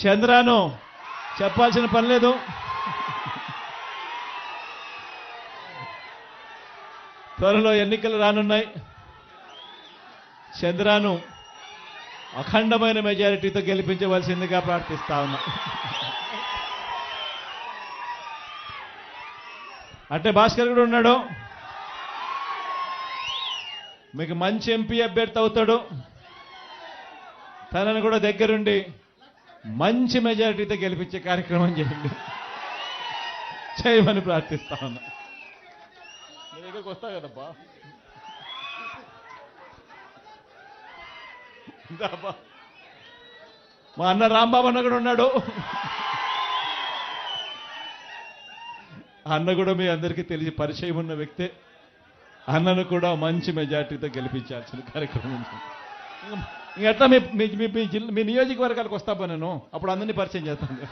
చంద్రాను చెప్పాల్సిన పని లేదు. త్వరలో ఎన్నికలు రానున్నాయి. చంద్రాను అఖండమైన మెజారిటీతో గెలిపించవలసిందిగా ప్రార్థిస్తా ఉన్నా. అంటే భాస్కర్ కూడా ఉన్నాడు. మీకు మంచి ఎంపీ అభ్యర్థి అవుతాడు. తనను కూడా దగ్గరుండి మంచి మెజారిటీతో గెలిపించే కార్యక్రమం చేయండి. చేయమని ప్రార్థిస్తా ఉన్నా. మీ దగ్గరకు వస్తా కదబ్బా ఇందాబ్బా. మా అన్న రాంబాబు అన్న కూడా ఉన్నాడు. అన్న కూడా మీ అందరికీ తెలిసి పరిచయం ఉన్న వ్యక్తే. అన్నను కూడా మంచి మెజార్టీతో గెలిపించాల్సిన కార్యక్రమం. ఎట్లా మీ మీ మీ- నియోజకవర్గాలకు వస్తా పో నేను? అప్పుడు అందరినీ పరిచయం చేస్తాను.